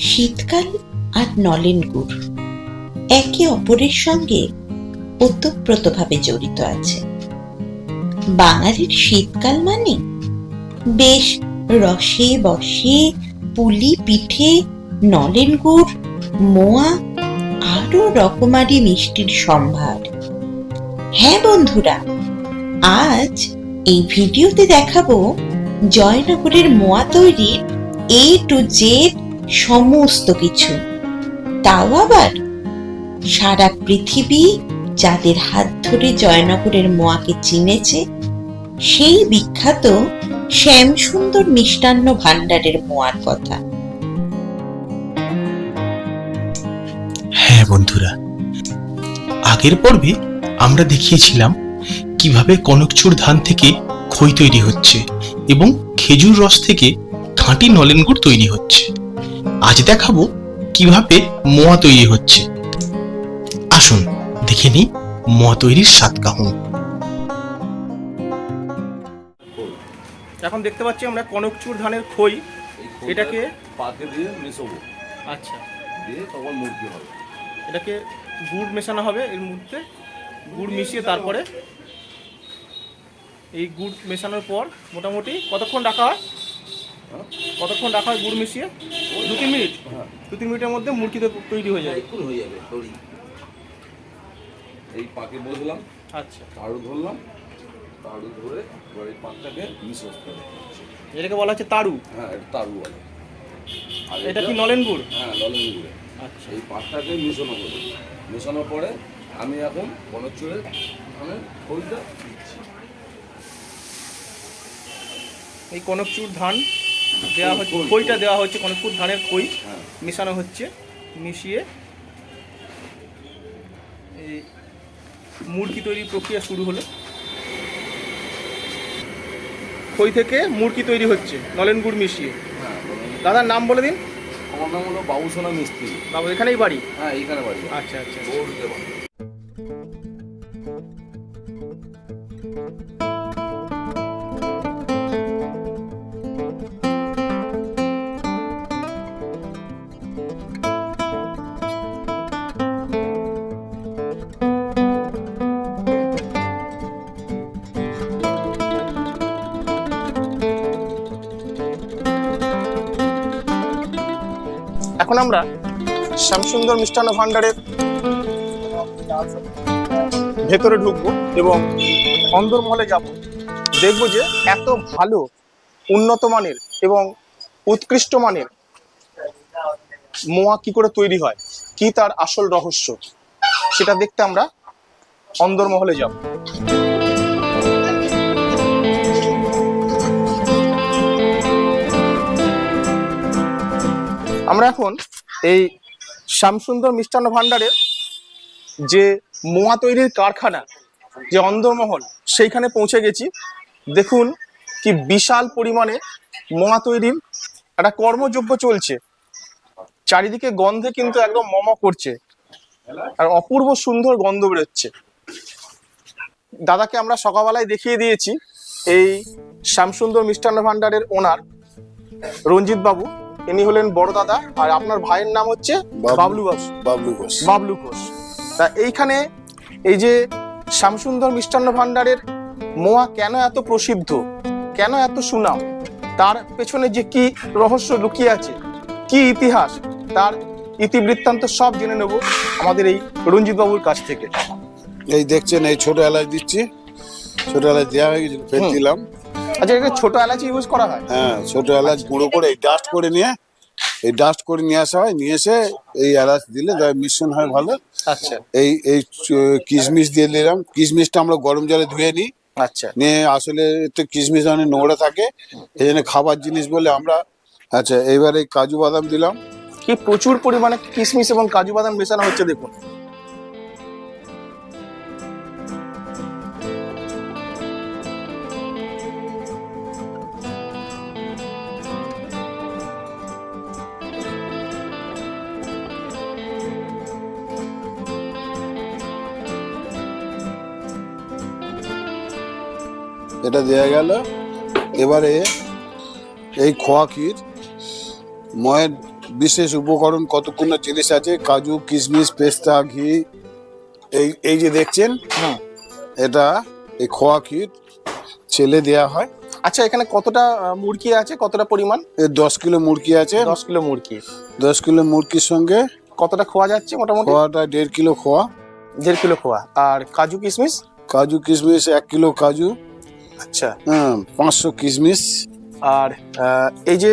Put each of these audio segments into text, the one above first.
শীতকাল আর নলেন গুড়। একে অপরের সঙ্গে ওতপ্রোতভাবে জড়িত আছে। বাঙালির শীতকাল মানে বেশ রসে বসে, পুলি পিঠে, নলেন গুড়, মোয়া, আরও রকমারি মিষ্টির সম্ভার। হ্যাঁ বন্ধুরা, আজ এই ভিডিওতে দেখাবো জয়নগরের মোয়া তৈরির এ টু জেড সমস্ত কিছু। তাও আবার সারা পৃথিবী যাদের হাত ধরে জয়নগরের মোয়াকে চিনেছে, সেই বিখ্যাত শ্যামসুন্দর মিষ্টান্ন ভাণ্ডারের মোয়ার কথা। হ্যাঁ বন্ধুরা, আগের পর্বে আমরা দেখিয়েছিলাম কীভাবে কনকচুর ধান থেকে খই তৈরি হচ্ছে এবং খেজুর রস থেকে খাঁটি নলেন গুড় তৈরি হচ্ছে। আজ দেখাবো কীভাবে মোয়া তৈরি হচ্ছে। আসুন দেখে নিই মোয়া তৈরির স্বাদ কেমন। এখন দেখতে পাচ্ছি আমরা কনকচুর ধানের খই। এটাকে পাকে দিয়ে মেশাবো। আচ্ছা। দিয়ে তখন মুরগি হবে। এটাকে গুড় মেশানো হবে এর মধ্যে। গুড় মিশিয়ে তারপরে এই গুড় মেশানোর পর মোটামুটি কতক্ষণ রাখা হ্যাঁ? কতক্ষণ রাখা হয় গুড় মিশিয়ে? দু তিন মিনিট? হ্যাঁ। দু তিন মিনিটের মধ্যে মুরগি তো তৈরি হয়ে যায় এক্ষুনি হয়ে যাবে তৈরি এই পাকে বসলাম আচ্ছা। তাড়ু ধরলাম তাড়ু ধরে এবার এই পাকটাকে মিশ করতে হবে। এটাকে বলা হচ্ছে তাড়ু হ্যাঁ এটা তাড়ু বলে। আর এটা কি নলেন গুড়? হ্যাঁ গুঁড়ে। আচ্ছা। এই পাকটাকে মিশানো করব মেশানোর পরে আমি এখন বনচুরে মানে খইটা দিচ্ছি। এই কনকচুর ধান দেওয়া হচ্ছে খই, খইটা দেওয়া হচ্ছে কনকচুর ধানের খই হ্যাঁ। মেশানো হচ্ছে মিশিয়ে এই মুরগি তৈরির প্রক্রিয়া শুরু হলো। খই থেকে মুরগি তৈরি হচ্ছে নলেন গুড় মিশিয়ে। হ্যাঁ দাদার নাম বলে দিন। আমার নাম হলো বাবুসোনা মিস্ত্রি। বাবু এখানেই বাড়ি? হ্যাঁ এখানে বাড়ি। আচ্ছা আচ্ছা এখন আমরা শ্যামসুন্দর মিষ্টান্ন ভাণ্ডারের ভেতরে ঢুকবো এবং অন্দরমহলে যাব। দেখব যে এত ভালো, উন্নত মানের এবং উৎকৃষ্ট মানের মোয়া কি করে তৈরি হয়, কি তার আসল রহস্য, সেটা দেখতে আমরা অন্দরমহলে যাব। আমরা এখন এই শ্যামসুন্দর মিষ্টান্ন ভাণ্ডারের যে মোয়া তৈরির কারখানা, যে অন্দরমহল, সেইখানে পৌঁছে গেছি। দেখুন কি বিশাল পরিমাণে মোয়া তৈরির একটা কর্মযজ্ঞ চলছে। চারিদিকে গন্ধে কিন্তু একদম মম করছে। আর অপূর্ব সুন্দর গন্ধ বেরোচ্ছে। দাদাকে আমরা সকালবেলায় দেখিয়ে দিয়েছি, এই শ্যামসুন্দর মিষ্টান্ন ভাণ্ডারের ওনার রঞ্জিত বাবু ইনি হলেন বড় দাদা আর আপনার ভাইয়ের নাম হচ্ছে বাবলু। ঘোষ। বাবলু ঘোষ। বাবলু ঘোষ। তা এইখানে এই যে শ্যামসুন্দর মিষ্টান্ন ভাণ্ডারের মোয়া কেন এত প্রসিদ্ধ? কেন এত সুনাম? তার পেছনে যে কি রহস্য লুকিয়ে আছে? কি ইতিহাস? তার ইতিবৃত্তান্ত সব জেনে নেব আমাদের এই রঞ্জিত বাবুর কাছ থেকে। এই দেখছেন এই ছোট এলাচ দিচ্ছি। ছোট এলাচ দেওয়া হয়ে গেছিল ফের দিলাম। আচ্ছা এটা ছোট এলাচি ইউজ করা হয়? হ্যাঁ ছোট এলাচ গুঁড়ো করে ডাস্ট করে নিয়ে এই ডাস্ট করে নিয়ে আসা হয় নিয়ে এসে এই এলাচ দিলে মিশ্রণ হয় ভালো। আচ্ছা। এই এই কিশমিশ দিয়ে দিলাম। কিশমিশটা আমরা গরম জলে ধুয়ে নিই। আচ্ছা। নিয়ে আসলে একটু কিশমিশ অনেক নোংরা থাকে এই জন্য খাবার জিনিস বলে আমরা আচ্ছা এইবার এই কাজু বাদাম দিলাম। কি প্রচুর পরিমাণে কিশমিশ এবং কাজু বাদাম মেশানো হচ্ছে দেখুন। এটা দেয়া গেল। এবারে এই খোয়া ক্ষীর ময়ের বিশেষ উপকরণ কতগুলো জিনিস আছে? কাজু কিশমিশ পেস্তা ঘি এই এই যে দেখছেন হুম এটা এই খোয়া ক্ষীর ছেলে দেয়া হয়। আচ্ছা এখানে কতটা মুরগি আছে? কতটা পরিমাণ? দশ কিলো মুরগি আছে। দশ কিলো মুরগি। দশ কিলো মুরগির সঙ্গে কতটা খোয়া যাচ্ছে মোটামুটি? খোয়াটা দেড় কিলো খোয়া। দেড় কিলো খোয়া। আর কাজু কিশমিশ? কাজু কিশমিশ এক কিলো কাজু। আচ্ছা। হ্যাঁ পাঁচশো কিশমিশ আর এই যে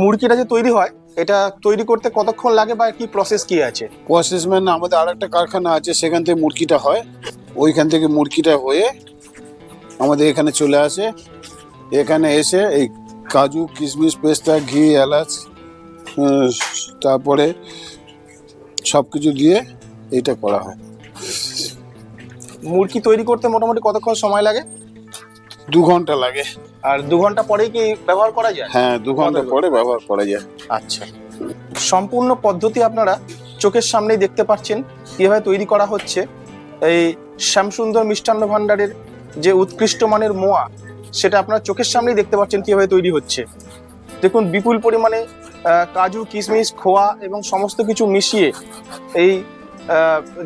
মুরগিটা যে তৈরি হয় এটা তৈরি করতে কতক্ষণ লাগে বা কি প্রসেস কি আছে? প্রসেসম্যান আমাদের আর একটা কারখানা আছে সেখান থেকে মুরগিটা হয়। ওইখান থেকে মুরগিটা হয়ে আমাদের এখানে চলে আসে। এখানে এসে এই কাজু কিশমিশ পেস্তা ঘি এলাচ তারপরে সব কিছু দিয়ে এইটা করা হয়। মুরগি তৈরি করতে মোটামুটি কতক্ষণ সময় লাগে? দু ঘণ্টা লাগে। আর দু ঘণ্টা পরেই কি ব্যবহার করা যায়? হ্যাঁ দু ঘণ্টা পরে ব্যবহার করা যায়। আচ্ছা। সম্পূর্ণ পদ্ধতি আপনারা চোখের সামনেই দেখতে পাচ্ছেন কীভাবে তৈরি করা হচ্ছে। এই শ্যামসুন্দর মিষ্টান্ন ভাণ্ডারের যে উৎকৃষ্ট মানের মোয়া সেটা আপনারা চোখের সামনেই দেখতে পাচ্ছেন কীভাবে তৈরি হচ্ছে। দেখুন বিপুল পরিমাণে কাজু কিশমিশ খোয়া এবং সমস্ত কিছু মিশিয়ে এই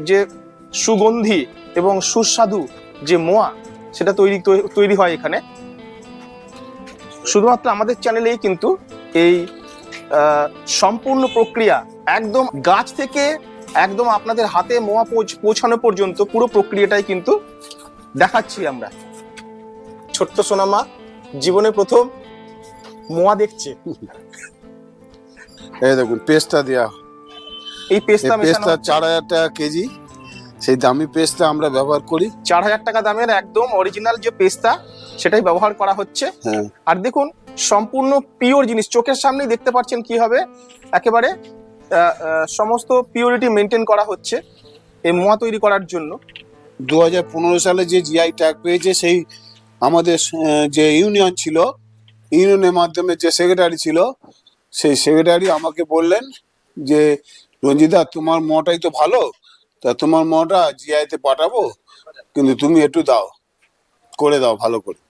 যে সুগন্ধি এবং সুস্বাদু যে মোয়া সেটা তৈরি তৈরি হয় এখানে। শুধুমাত্র আমাদের চ্যানেলেই কিন্তু এই সম্পূর্ণ প্রক্রিয়া একদম গাছ থেকে একদম আপনাদের হাতে মোয়া পৌঁছানো পর্যন্ত পুরো প্রক্রিয়াটাই কিন্তু দেখাচ্ছি আমরা। ছোট্ট সোনামা জীবনে প্রথম মোয়া দেখছে। এই দেখুন পেস্টটা দেওয়া এই পেস্তা পেস্টটা চার হাজার টাকা কেজি। সেই দামি পেস্টটা আমরা ব্যবহার করি। চার হাজার টাকা দামের একদম অরিজিনাল যে পেস্তা সেটাই ব্যবহার করা হচ্ছে। হ্যাঁ। আর দেখুন সম্পূর্ণ পিওর জিনিস চোখের সামনেই দেখতে পাচ্ছেন কি হবে? একেবারে সমস্ত পিওরিটি মেনটেন করা হচ্ছে এই মোয়া তৈরি করার জন্য। দু হাজার পনেরো সালে যে জিআই ট্যাগ পেয়েছে সেই আমাদের যে ইউনিয়ন ছিল ইউনিয়নের মাধ্যমে যে সেক্রেটারি ছিল সেই সেক্রেটারি আমাকে বললেন যে রঞ্জিতা তোমার মটাই তো ভালো তা তোমার মটা জিআইতে পাঠাবো, কিন্তু তুমি একটু দাও, করে দাও ভালো করে।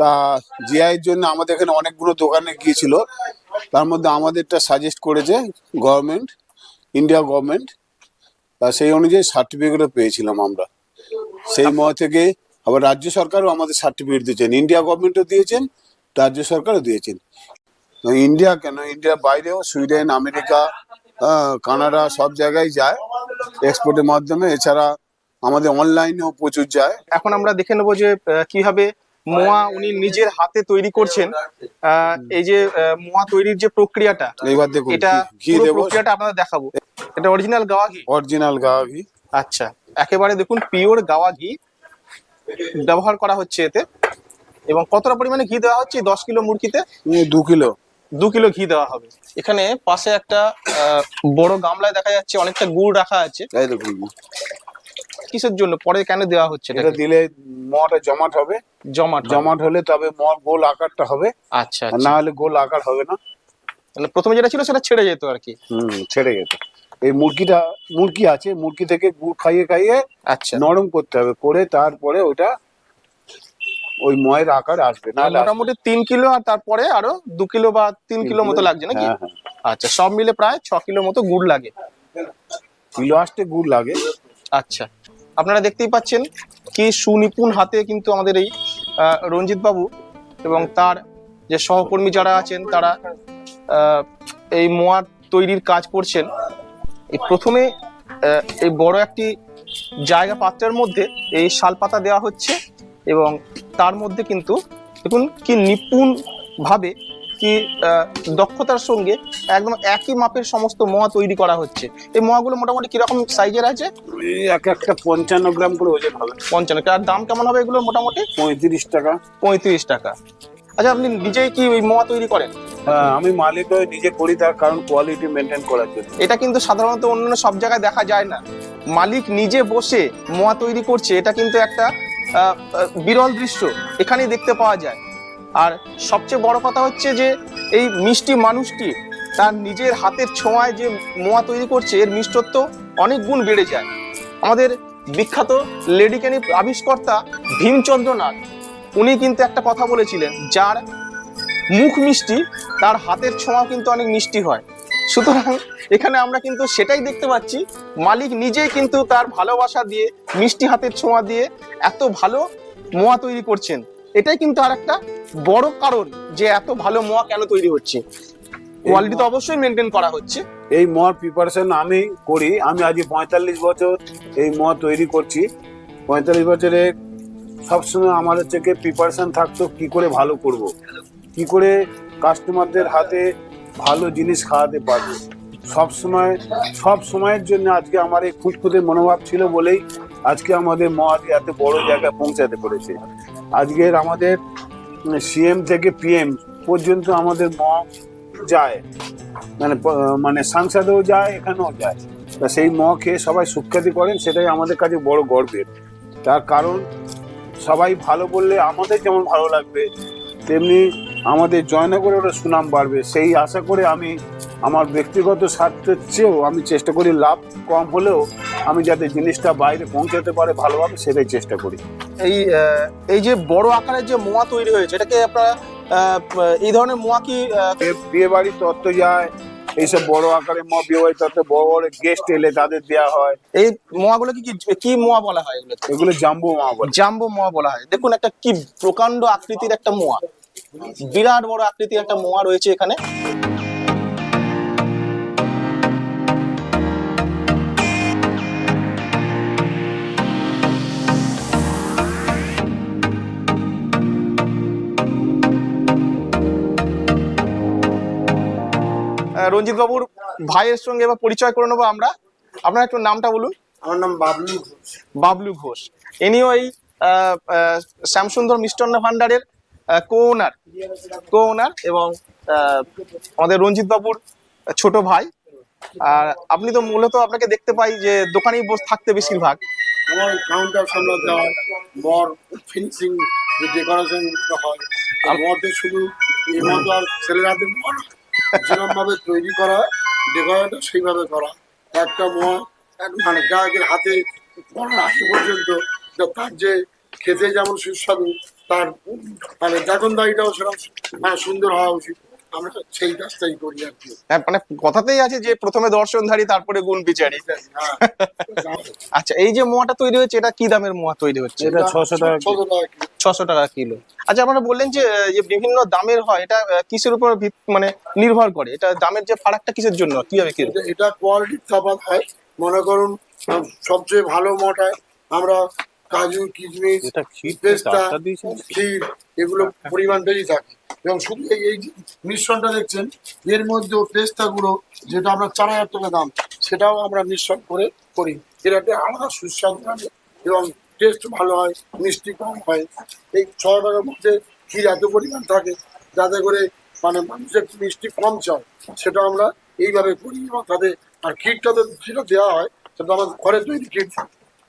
তা জিআইয়ের জন্য আমাদের এখানে অনেকগুলো দোকানে গিয়েছিল, তার মধ্যে আমাদেরটা সাজেস্ট করেছে গভর্নমেন্ট ইন্ডিয়া গভর্নমেন্ট তা সেই অনুযায়ী সার্টিফিকেটও পেয়েছিলাম আমরা। সেই মত থেকে আবার রাজ্য সরকারও আমাদের সার্টিফিকেট দিয়েছেন ইন্ডিয়া গভর্নমেন্টও দিয়েছেন, রাজ্য সরকারও দিয়েছেন। ইন্ডিয়া কেন? ইন্ডিয়ার বাইরেও সুইডেন আমেরিকা কানাডা সব জায়গায় যায় এক্সপোর্টের মাধ্যমে। এছাড়া আমাদের অনলাইনেও প্রচুর যায়। এখন আমরা দেখে নেব যে কীভাবে মোয়া উনি নিজের হাতে তৈরি করছেন। এই যে মোয়া তৈরির যে প্রক্রিয়াটা এইবার দেখুন এটা প্রক্রিয়াটা আপনাদের দেখাবো। এটা অরিজিনাল গাওয়া ঘি? অরিজিনাল গাওয়া ঘি। আচ্ছা একেবারে দেখুন পিওর গাওয়া ঘি ব্যবহার করা হচ্ছে এতে। এবং কতটা পরিমাণে ঘি দেওয়া হচ্ছে? দশ কিলো মুরগিতে? দু কিলো। দু কিলো ঘি দেওয়া হবে। এখানে পাশে একটা বড় গামলায় দেখা যাচ্ছে অনেকটা গুড় রাখা আছে। কিসের জন্য? পরে কেন দেওয়া হচ্ছে এটা দিলে মটা জমাট হবে। জমাট জমাট হলে তবে ম গোল আকারটা হবে। আচ্ছা আচ্ছা। না হলে গোল আকার হবে না। মানে প্রথমে যেটা ছিল সেটা ছেড়ে যেত আর কি। হুম ছেড়ে যেত এই মুরগিটা মুরগি আছে মুরগি থেকে গুড় খাইয়ে খাইয়ে আচ্ছা। নরম করতে হবে। করে তারপরে ওটা ওই ময়ের আকার আসবে না মোটামুটি তিন কিলো আর তারপরে আরও দু কিলো বা তিন কিলো মতো লাগছে নাকি? হ্যাঁ হ্যাঁ। আচ্ছা সব মিলে প্রায় ছ কিলো মতো গুড় লাগে। কিলো আসতে গুড় লাগে। আচ্ছা আপনারা দেখতেই পাচ্ছেন কি সুনিপুণ হাতে কিন্তু আমাদের এই রঞ্জিত বাবু এবং তার যে সহকর্মী যারা আছেন তারা এই মোয়ার তৈরির কাজ করছেন। এই প্রথমে এই বড় একটি জায়গা পাত্রের মধ্যে এই শালপাতা দেওয়া হচ্ছে এবং তার মধ্যে কিন্তু দেখুন কি নিপুণ ভাবে কি দক্ষতার সঙ্গে একদম একই মাপের সমস্ত মোয়া তৈরি করা হচ্ছে। এই মোয়াগুলো মোটামুটি কীরকম সাইজের আছে? এক একটা পঞ্চান্ন গ্রাম করে ওজন হবে। পঞ্চান্ন। আর দাম কেমন হবে এগুলো মোটামুটি? পঁয়ত্রিশ টাকা। পঁয়ত্রিশ টাকা। আচ্ছা আপনি নিজেই কি ওই মোয়া তৈরি করেন? হ্যাঁ, আমি মালিক হয়ে নিজে করি তার কারণ কোয়ালিটি মেনটেন করার জন্য। এটা কিন্তু সাধারণত অন্যান্য সব জায়গায় দেখা যায় না। মালিক নিজে বসে মোয়া তৈরি করছে এটা কিন্তু একটা বিরল দৃশ্য এখানেই দেখতে পাওয়া যায়। আর সবচেয়ে বড় কথা হচ্ছে যে, এই মিষ্টি মানুষটি তার নিজের হাতের ছোঁয়ায় যে মোয়া তৈরি করছে, এর মিষ্টত্ব অনেক গুণ বেড়ে যায়। আমাদের বিখ্যাত লেডিকেনি আবিষ্কর্তা ভীমচন্দ্র নাথ, উনি কিন্তু একটা কথা বলেছিলেন, যার মুখ মিষ্টি, তার হাতের ছোঁয়া কিন্তু অনেক মিষ্টি হয়। সুতরাং এখানে আমরা কিন্তু সেটাই দেখতে পাচ্ছি। মালিক নিজেই কিন্তু তার ভালোবাসা দিয়ে মিষ্টি হাতের ছোঁয়া দিয়ে এত ভালো মোয়া তৈরি করছেন। এটাই কিন্তু আর একটা বড় কারণ যে এত ভালো মোয়া কেন তৈরি হচ্ছে। কোয়ালিটি তো অবশ্যই মেনটেন করা হচ্ছে। এই মদ প্রিপারেশন আমি করি। আমি আজ পঁয়তাল্লিশ বছর এই মদ তৈরি করছি। পঁয়তাল্লিশ বছরে সবসময় আমাদের থেকে প্রিপারেশন থাকতো কি করে ভালো করব। কি করে কাস্টমারদের হাতে ভালো জিনিস খাওয়াতে পারব। সব সময়, সব সময়ের জন্য আজকে আমার এই খুঁতখুঁতে মনোভাব ছিল বলেই আজকে আমাদের মদ এত বড় জায়গায় পৌঁছাতে পেরেছে। আজকের আমাদের সিএম থেকে পিএম পর্যন্ত আমাদের ম যায়। মানে মানে সাংসদেও যায়, এখানেও যায়। তা সেই ম খেয়ে সবাই সুখ্যাতি করেন, সেটাই আমাদের কাছে বড় গর্বের। তার কারণ, সবাই ভালো বললে আমাদের যেমন ভালো লাগবে, তেমনি আমাদের জয়নগরেরও সুনাম বাড়বে। সেই আশা করে আমি আমার ব্যক্তিগত স্বার্থের চেয়েও আমি চেষ্টা করি লাভ কম হলেও আমি যাতে জিনিসটা বাইরে পৌঁছাতে পারে ভালোভাবে সেটাই চেষ্টা করি। এই এই যে বড় আকারের যে মোয়া তৈরি হয়েছে এটাকে আপনারা এই ধরনের মোয়া কি বিয়ে বাড়ির তত্ত্ব যায় এইসব বড় আকারে মোয়া বিয়ে বাড়ির তত্ত্ব বড় বড় গেস্ট এলে তাদের দেওয়া হয়। এই মোয়াগুলো কি কি- কি মোয়া বলা হয় এগুলো জাম্বু মা বলে। জাম্বো মোয়া বলা হয়। দেখুন একটা কি প্রকাণ্ড আকৃতির একটা মোয়া। বিরাট বড় আকৃতির একটা মোয়া রয়েছে এখানে। রঞ্জিত বাবুর ভাইয়ের সঙ্গে এবার পরিচয় করে নেব আমরা। আপনার একটু নামটা বলুন। আমার নাম বাবলু ঘোষ। বাবলু ঘোষ। ইনিও এই আহ, আহ, শ্যামসুন্দর মিষ্টান্ন ভান্ডারের কো ওনার কো ওনার এবং আমাদের রঞ্জিত বাবুর ছোট ভাই। আর আপনি তো মূলত আপনাকে দেখতে পাই যে দোকানেই বসে থাকতে বেশিরভাগ। আমার কাউন্টার সামলাতে হয় মর ফিনিশিং যে ডেকোরেশন হয় মরতে শুধু এই মত আর ছেলেরাতে মর যেরকম তৈরি করা হয় ডেকোরেশন সেইভাবে করা। একটা মর এক মানে গ্রাহকের হাতে পড়ার আগে পর্যন্ত তার যে খেতে যেমন সুস্বাদু তার মানে দাইটাও সেরকম মানে সুন্দর হওয়া উচিত। আমরা সেই কাজটাই করি আর কি। হ্যাঁ, মানে কথাতেই আছে যে প্রথমে দর্শনধারী তারপরে গুণ বিচারি। হ্যাঁ আচ্ছা এই যে মোয়াটা তৈরি হচ্ছে এটা কি দামের মোয়া তৈরি হচ্ছে? এটা ছশো টাকা কিলো। ছশো টাকা কিলো। আচ্ছা আপনারা বললেন যে যে বিভিন্ন দামের হয় এটা কিসের উপর মানে নির্ভর করে? এটা দামের যে ফারাকটা কিসের জন্য কীভাবে কি এটা- এটা কোয়ালিটির তফাৎ হয়। মনে করুন সবচেয়ে ভালো মঠায় আমরা কাজু কিশমিশ পেস্তা ক্ষীর এগুলো পরিমাণ বেশি থাকে। এবং শুধু এই এই মিশ্রণটা দেখছেন এর মধ্যেও পেস্তা গুঁড়ো যেটা আমরা চার হাজার টাকা দাম সেটাও আমরা মিশ্রণ করে করি। এর একটা আলাদা সুস্বাদু থাকে এবং টেস্ট ভালো হয় মিষ্টি কম হয়। এই ছ টাকার মধ্যে ক্ষীর এত পরিমাণ থাকে যাতে করে মানে মানুষের মিষ্টি কম চায় সেটা আমরা এইভাবে করি এবং তাদের আর ক্ষীরটা তো যেটা দেওয়া হয় সেটা আমাদের ঘরে তৈরি ক্ষীর।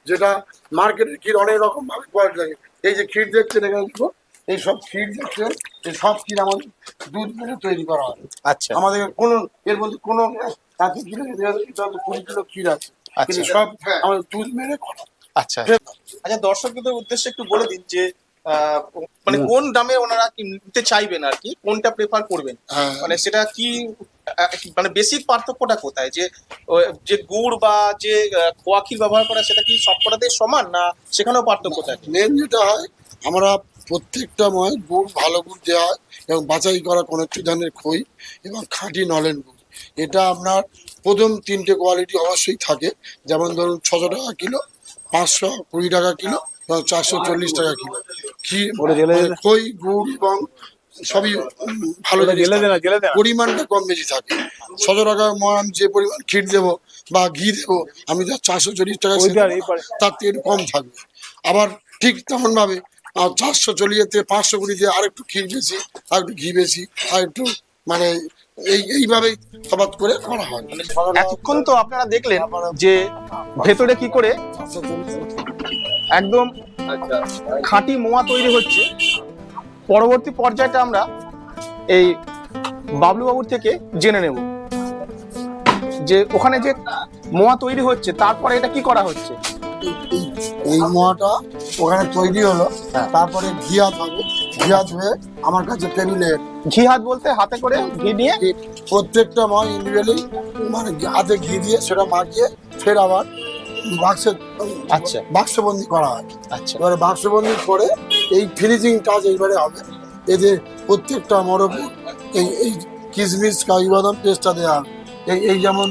যেটা মার্কেটের ক্ষীর অনেক রকম ভাবে কোয়ালিটি লাগে এই যে ক্ষীর দেখছেন এখানে দেখো, এই সব ক্ষীর দেখছেন এই সব ক্ষীর আমাদের দুধ মেরে তৈরি করা হয়। আচ্ছা। আমাদের কোনো এর মধ্যে কোনো এত কিলো কুড়ি কিলো ক্ষীর আছে। কিন্তু আচ্ছা। সব আমাদের দুধ মেরে করা আচ্ছা। আচ্ছা দর্শকদের উদ্দেশ্যে একটু বলে দিন যে আহ, মানে কোন দামে ওনারা কি নিতে চাইবেন আর কি? কোনটা প্রেফার করবেন? হ্যাঁ। মানে সেটা কি মানে বেসিক পার্থক্যটা কোথায়? যে যে গুড় বা যে খোয়া ক্ষীর ব্যবহার করা সেটা কি সবকটাতেই সমান না সেখানেও পার্থক্য থাকে? মেন যেটা হয় আমরা প্রত্যেকটা ময় গুড় ভালো গুড় দেওয়া হয় এবং বাছাই করা কোনো একটি ধরনের খই এবং খাঁটি নলেন গুড়। এটা আপনার প্রথম তিনটে কোয়ালিটি অবশ্যই থাকে। যেমন ধরুন ছশো টাকা কিলো পাঁচশো কুড়ি টাকা কিলো এবং চারশো চল্লিশ টাকা কিলো। ক্ষীর মানে খই গুড় এবং সবই ভালো পরিমাণটা কম বেশি থাকে। ছশো টাকার ময় যে পরিমাণ ক্ষীর দেবো বা ঘি দেবো আমি যা চারশো চল্লিশ টাকা তার থেকে একটু কম থাকবে। আবার ঠিক তেমন ভাবে চারশো চল্লিশ থেকে পাঁচশো কুড়ি দিয়ে আর একটু ক্ষীর বেশি আর একটু ঘি বেশি আর একটু মানে এই এইভাবেই তফাৎ করে করা হয়। এতক্ষণ তো আপনারা দেখলেন যে ভেতরে কি করে একদম খাঁটি মোয়া তৈরি হচ্ছে। পরবর্তী পর্যায়টা আমরা এই বাবলু বাবুর থেকে জেনে নেব। যে ওখানে যে মোয়া তৈরি হচ্ছে তারপরে এটা কি করা হচ্ছে? এই মোয়াটা ওখানে তৈরি হলো তারপরে ঘিয়াত হবে ঘিয়াত হয়ে আমার কাছে টেবিলে ঘি হাত বলতে হাতে করে ঘি নিয়ে? প্রত্যেকটা মা ইন্ডিভিজুয়ালি মানে হাতে ঘি দিয়ে সেটা মাখিয়ে ফের আবার বাক্সে আচ্ছা। বাক্সবন্দি করা হয়। আচ্ছা। এবারে বাক্সবন্দি করে এই ফিনিশিং কাজ এইবারে হবে। এতে প্রত্যেকটা মরব এই এই কিশমিশ কাজু বাদাম পেস্টটা দেওয়া এই এই যেমন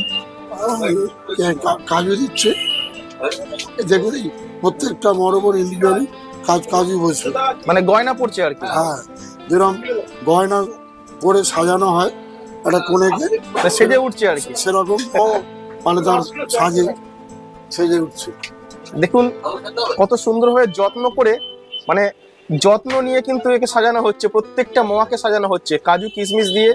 কাজু দিচ্ছে। দেখুন এই প্রত্যেকটা মরবর ইন্ডিভিজুয়ালি কাজ কাজু বসবে মানে গয়না পড়ছে আর কি? হ্যাঁ যেরকম গয়না করে সাজানো হয় একটা কোনেকে সেজে উঠছে আর কি? সেরকম মানে তার সাজে সেজে উঠছে। দেখুন কত সুন্দরভাবে যত্ন করে মানে যত্ন নিয়ে কিন্তু একে সাজানো হচ্ছে প্রত্যেকটা মোয়াকে সাজানো হচ্ছে। কাজু কিশমিশ দিয়ে।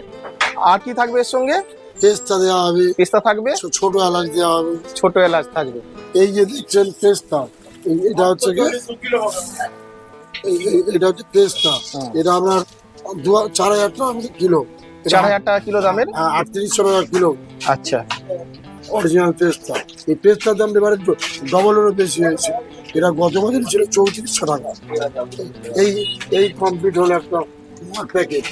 আর কি থাকবে এর সঙ্গে? পেস্তা দেওয়া হবে। পেস্তা থাকবে? ছোট এলাচ দেওয়া হবে। ছোট এলাচ থাকবে। এই যে দেখছেন পেস্তা এটা হচ্ছে এটা হচ্ছে পেস্তা। এটা আপনার দু চার হাজার টাকা কিলো। চার হাজার টাকা কিলো দামের? হ্যাঁ, আটত্রিশশো টাকা কিলো। আচ্ছা। অরিজিনাল পেস্তা। এই পেস্তার দাম এবারে ডবলেরও বেশি হয়েছে। এটা গত বছর ছিল চৌত্রিশশো টাকা এই এই কমপ্লিট হলো একটা মোয়ার প্যাকেট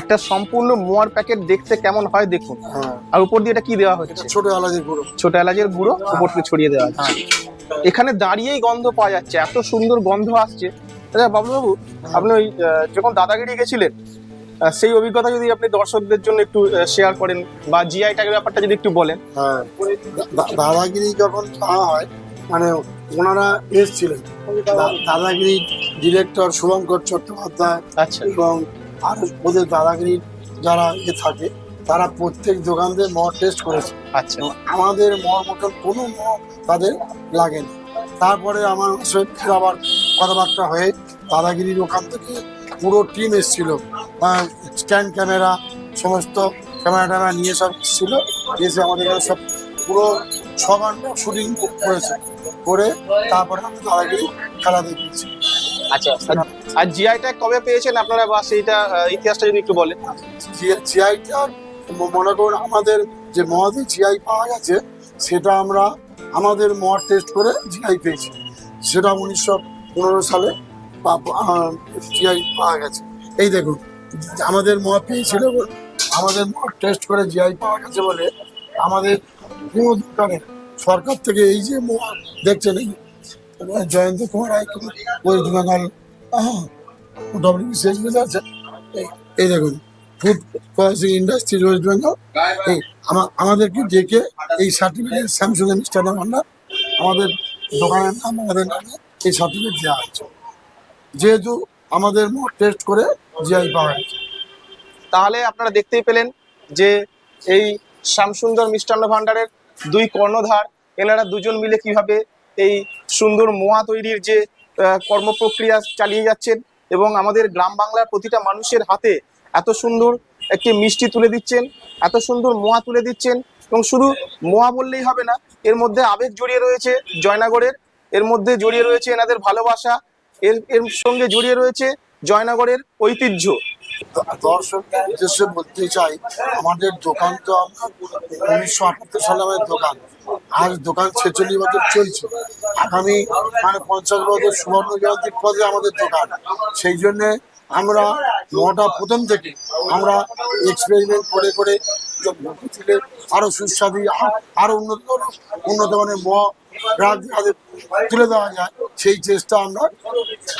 একটা সম্পূর্ণ মোয়ার প্যাকেট দেখতে কেমন হয় দেখুন। হ্যাঁ। আর উপর দিয়ে এটা কি দেওয়া হচ্ছে? ছোট এলাচের গুঁড়ো। ছোট এলাচের গুঁড়ো উপর থেকে ছড়িয়ে দেওয়া হচ্ছে এখানে দাঁড়িয়েই গন্ধ পাওয়া যাচ্ছে এত সুন্দর গন্ধ আসছে। আচ্ছা বাবলুবাবু আপনি ওই যখন দাদাগিরি গেছিলেন সেই অভিজ্ঞতা যদি আপনি দর্শকদের জন্য একটু শেয়ার করেন বা জিআই ট্যাগের ব্যাপারটা যদি একটু বলেন। হ্যাঁ। দাদাগিরি যখন হয় মানে ওনারা এসেছিলেন। দাদাগিরি ডিরেক্টর শুভঙ্কর চট্টোপাধ্যায় আচ্ছা। এবং আর ওদের দাদাগিরি যারা এ থাকে তারা প্রত্যেক দোকান মদ টেস্ট করেছে। আচ্ছা। আমাদের মর মতন কোনো মদ তাদের লাগেনি। তারপরে আমার সঙ্গে আবার কথাবার্তা হয়ে দাদাগিরির ওখান থেকে পুরো টিম এসেছিল। স্ট্যান্ড ক্যামেরা সমস্ত ক্যামেরা ট্যামেরা নিয়ে সব এসেছিল। এসে আমাদের সব পুরো ছ ঘণ্টা শুটিং করেছে। করে তারপরে আমরা দাদাগিরি খেলা দেখিয়েছি আচ্ছা আর জিআই ট্যাগ কবে পেয়েছেন আপনারা? বা সেইটা ইতিহাসটা যদি একটু বলেন। জিআইটা মনে করুন আমাদের যে মহাদি জিআই পাওয়া গেছে সেটা আমরা আমাদের মদ টেস্ট করে জিআই পেয়েছি। সেটা উনিশশো পনেরো সালে জিআই পাওয়া গেছে। এই দেখুন আমাদের মদ পেয়েছিল আমাদের মদ টেস্ট করে জিআই পাওয়া গেছে বলে আমাদের কোনো দোকানে সরকার থেকে এই যে দেখছেন এই জয়ন্ত কুমার ওয়েস্ট বেঙ্গল ডব্লিউবিসিএস আছে এই- দেখুন food processing industry West Bengal এই, আমা- আমাদেরকে ডেকে এই সার্টিফিকেট স্যামসুং মিস্টার আমরা আমাদের দোকানের নাম, আমাদের নামে এই সার্টিফিকেট দেওয়া হয়েছে। যেহেতু আমাদের টেস্ট করে জিআই পাওয়া গেছে। তাহলে আপনারা দেখতেই পেলেন যে এই শ্যামসুন্দর মিষ্টান্ন ভাণ্ডারের দুই কর্ণধার, এনারা দুজন মিলে কীভাবে এই সুন্দর মোয়া তৈরির যে কর্মপ্রক্রিয়া চালিয়ে যাচ্ছেন এবং আমাদের গ্রাম বাংলার প্রতিটা মানুষের হাতে এত সুন্দর একটি মিষ্টি তুলে দিচ্ছেন, এত সুন্দর মোয়া তুলে দিচ্ছেন এবং শুধু মোয়া বললেই হবে না, এর মধ্যে আবেগ জড়িয়ে রয়েছে জয়নগরের, এর মধ্যে জড়িয়ে রয়েছে এনাদের ভালোবাসা, এর এর সঙ্গে জড়িয়ে রয়েছে জয়নগরের ঐতিহ্য। দর্শকদের উদ্দেশ্যে বলতে চাই, আমাদের দোকান তো উনিশশো আটাত্তর সালে আমাদের দোকান। আজ দোকান ছেচল্লিশ বছর চলছে। আগামী মানে পঞ্চাশ বছর সুবর্ণ জয়ন্তীর পরে আমাদের দোকান। সেই জন্যে আমরা নটা প্রথম থেকে আমরা এক্সপেরিমেন্ট করে করে থেকে আরও সুস্বাদু আ- আরও উন্নত উন্নত মানের ম তুলে দেওয়া যায়, সেই চেষ্টা আমরা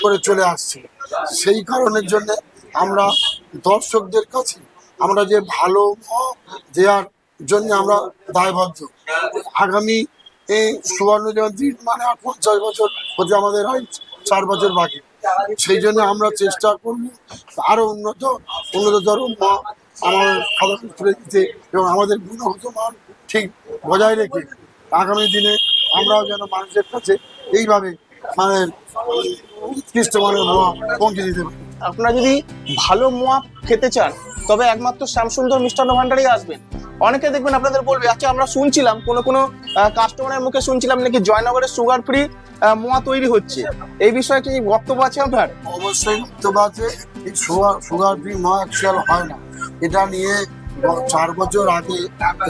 করে চলে আসছি। সেই কারণের জন্য আমরা দর্শকদের কাছে, আমরা যে ভালো দেওয়ার জন্য আমরা দায়বদ্ধ। আগামী এই সুবর্ণ জয়ন্তী মানে আর পঞ্চাশ বছর হতে আমাদের হয় চার বছর বাকি। সেই জন্য আমরা চেষ্টা করব আরও উন্নত উন্নততর মা আমার খাবার তুলে দিতে এবং আমাদের গুণগত মান ঠিক বজায় রেখে আগামী দিনে আমরাও যেন মানুষের কাছে এইভাবে মানে উৎকৃষ্ট মানের মা পৌঁছে দিতে পারি। আপনারা যদি ভালো মোয়া খেতে চান, তবে একমাত্র শ্যামসুন্দর মিষ্টান্ন ভান্ডারেই আসবেন। অনেকে দেখবেন আপনাদের বলবে আচ্ছা আমরা শুনছিলাম, কোনো কোনো কাস্টমারের মুখে শুনছিলাম নাকি জয়নগরের সুগার ফ্রি মোয়া তৈরি হচ্ছে। এই বিষয়ে কি বক্তব্য আছে আপনার? অবশ্যই বক্তব্য আছে। সুগার সুগার ফ্রি মা অ্যাকচুয়াল হয় না। এটা নিয়ে চার বছর আগে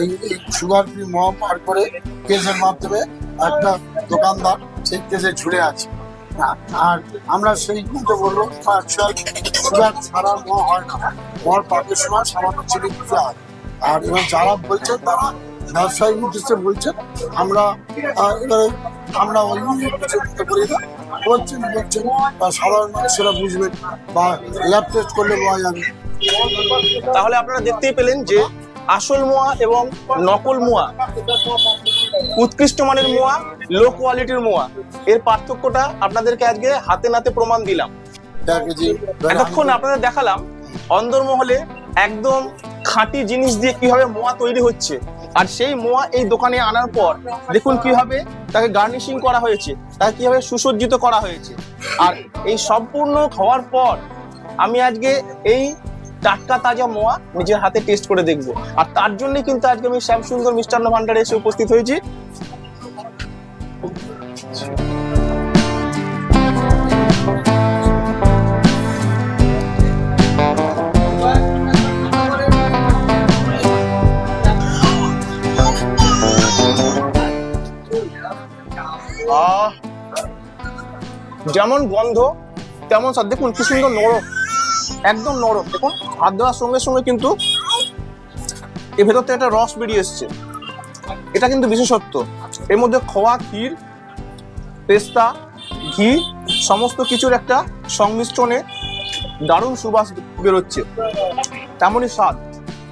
এই সুগার ফ্রি মা পার করে কেসের মাধ্যমে একটা দোকানদার সেই কেসে ঝুলে আছে আর আমরা সেই মতো বলব অ্যাকচুয়াল সুগার ছাড়া ম হয় না। মর পাকের সময় সামান্য চিনি দিতে হয় আর এবার যারা বলছেন তারা ব্যবসায়িক উদ্দেশ্যে বলছেন, আমরা এবারে আমরা ওই কিছু দিতে পারি না। বলছেন বলছেন, বা সাধারণ মানুষেরা বুঝবেন, বা ল্যাব টেস্ট করলে পাওয়া যাবে তাহলে আপনারা দেখতেই পেলেন যে আসল মোয়া এবং নকল মোয়া উৎকৃষ্ট মানের মোয়া লো কোয়ালিটির মোয়া। এর পার্থক্যটা আপনাদেরকে আজকে হাতে নাতে প্রমাণ দিলাম। এতক্ষণ আপনাদের দেখালাম অন্দরমহলে একদম খাঁটি জিনিস দিয়ে কীভাবে মোয়া তৈরি হচ্ছে। আর সেই মোয়া এই দোকানে আনার পর দেখুন কীভাবে তাকে গার্নিশিং করা হয়েছে তাকে কীভাবে সুসজ্জিত করা হয়েছে। আর এই সম্পূর্ণ হওয়ার পর আমি আজকে এই টাটকা তাজা মোয়া নিজের হাতে টেস্ট করে দেখব। আর তার জন্য কিন্তু আজকে আমি শ্যামসুন্দর মিষ্টান্ন ভান্ডারে এসে উপস্থিত হয়েছি। যেমন গন্ধ, তেমন স্বাদ। দেখুন কি সুন্দর নরম। একদম নরম। দেখুন, হাত দেওয়ার সঙ্গে সঙ্গে কিন্তু এর ভেতর থেকে একটা রস বেরিয়ে এসছে। এটা কিন্তু বিশেষত্ব। এর মধ্যে খোয়া, ক্ষীর, পেস্তা, ঘি সমস্ত কিছুর একটা সংমিশ্রণে দারুণ সুবাস বেরোচ্ছে। তেমনই স্বাদ।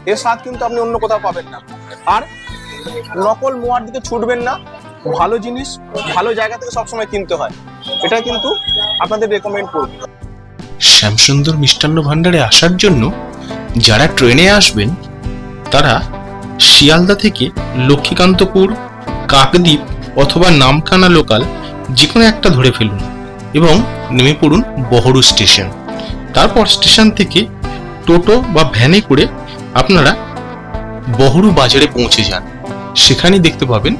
এর স্বাদ কিন্তু আপনি অন্য কোথাও পাবেন না। আর নকল মোয়ার দিকে ছুটবেন না। ভালো জিনিস, ভালো জায়গা থেকে সবসময় কিনতে হয়। এটা কিন্তু আপনাদের রেকমেন্ড করব। শ্যামসুন্দর মিষ্টান্ন ভাণ্ডারে আসার জন্য যারা ট্রেনে আসবেন, তারা শিয়ালদা থেকে লক্ষ্মীকান্তপুর, কাকদ্বীপ অথবা নামখানা লোকাল যে কোনো একটা ধরে ফেলুন এবং নেমে পড়ুন বহরু স্টেশন। তারপর স্টেশন থেকে টোটো বা ভ্যানে করে আপনারা বহরু বাজারে পৌঁছে যান। সেখানে দেখতে পাবেন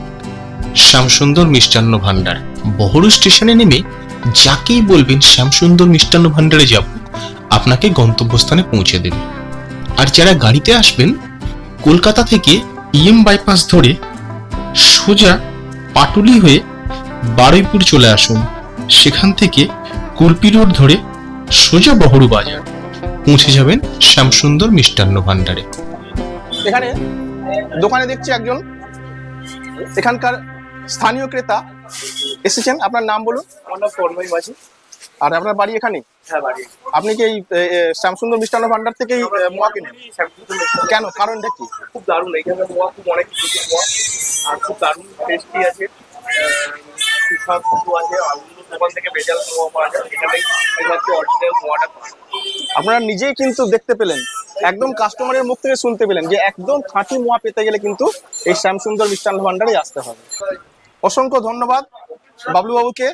শ্যামসুন্দর মিষ্টান্ন ভাণ্ডার। বহরু স্টেশনে নেমে যাকেই বলবেন শ্যামসুন্দর মিষ্টান্ন ভাণ্ডারে যাব, আপনাকে গন্তব্যস্থানে পৌঁছে দেবে। আর যারা গাড়িতে আসবেন, কলকাতা থেকে ইএম বাইপাস ধরে সোজা পাটুলি হয়ে বারুইপুর চলে আসুন। সেখান থেকে কুলপি রোড ধরে সোজা বহরু বাজার। পৌঁছে যাবেন শ্যামসুন্দর মিষ্টান্ন ভাণ্ডারে। এখানে দোকানে দেখছি একজন। এখানকার স্থানীয় ক্রেতা এসেছেন। আপনার নাম বলুন। আমার নাম তন্ময় মাঝি। আর আপনার বাড়ি এখানে? হ্যাঁ আপনি কি এই শ্যামসুন্দর মিষ্টান্ন ভান্ডার থেকেই এ, মোয়া কেনেন? কেন? কারণটা কি? খুব দারুণ। এখানে মোয়া খুব অনেক কিছু মোয়া। আর খুব দারুণ টেস্টি আছে। সুস্বাদ কিছু আছে। দোকান থেকে ভেজাল মোয়া পাওয়া যায়। এখানে একমাত্র অরিজিনাল মোয়াটা আপনারা নিজেই কিন্তু দেখতে পেলেন একদম কাস্টমারের মুখ থেকে শুনতে পেলেন যে একদম খাঁটি মোয়া পেতে গেলে কিন্তু এই শ্যামসুন্দর মিষ্টান্ন ভান্ডারে আসতে হবে। অসংখ্য ধন্যবাদ বাবলু বাবুকে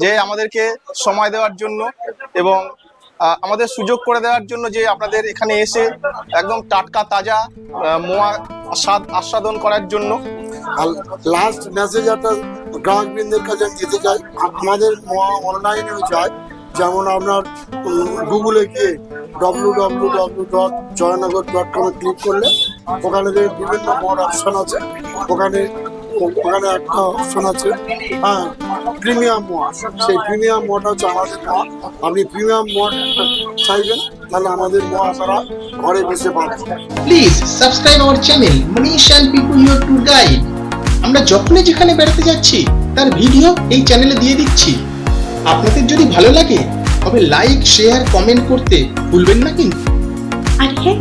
যে আমাদেরকে সময় দেওয়ার জন্য এবং আমাদের সুযোগ করে দেওয়ার জন্য যে আপনাদের এখানে এসে একদম টাটকা, তাজা মোয়া স্বাদ আস্বাদন করার জন্য। লাস্ট মেসেজ একটা গ্রাহকবৃন্দের কাছে আমি দিতে চাই। আ- মোয়া অনলাইনেও যায়। যেমন আপনার গুগলে গিয়ে W W W dot Joynagar dot কমে ক্লিক করলে ওখানে বিভিন্ন মোড অপশন আছে, ওখানে ওখানে একটা অপশন আছে হ্যাঁ প্রিমিয়াম মোড সেই প্রিমিয়াম হচ্ছে আমাদের আপনি প্রিমিয়াম মোড চাইবেন তাহলে আমাদের আপনারা ঘরে বসে পাবেন। Please subscribe our channel Manish and people your tour guide আমরা যখনই যেখানে বেড়াতে যাচ্ছি তার ভিডিও এই চ্যানেলে দিয়ে দিচ্ছি। আপনাদের যদি ভালো লাগে তবে লাইক শেয়ার কমেন্ট করতে ভুলবেন না কিন্তু। আর হ্যাঁ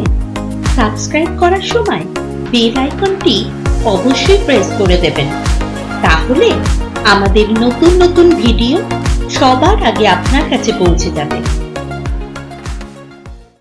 সাবস্ক্রাইব করার সময় বেল আইকনটি অবশ্যই প্রেস করে দেবেন। তাহলে আমাদের নতুন নতুন ভিডিও সবার আগে আপনার কাছে পৌঁছে যাবে।